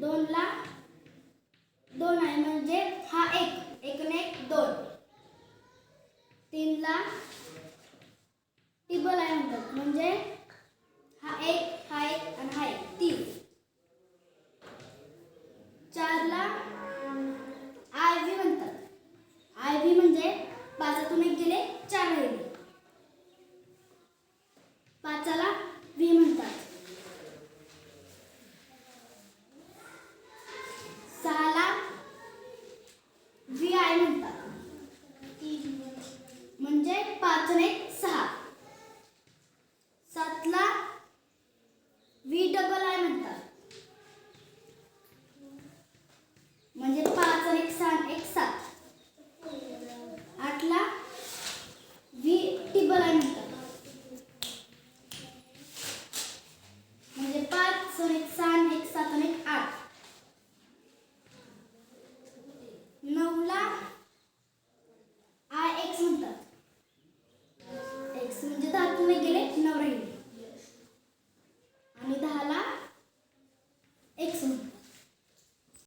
दोनला दोन आहे म्हणजे हा एक एक ने एक दोन. तीनला टिबल आहे म्हणतात. म्हणजे हा एक हा एक आणि हा एक तीन. चारला आय व्ही म्हणतात. आय व्ही म्हणजे पाचातून एक गेले चार राहिले पाचाला व्ही म्हणतात सहाला व्ही आय म्हणतात म्हणजे पाच आणि एक सहा. सातला व्ही डबल आय म्हणतात म्हणजे पाच आणि एक सहा आणि एक सात आठला व्ही टिबल आय म्हणतात म्हणजे पाच आणि एक सहा आणि एक सात आणि एक आठ नऊला आय एक्स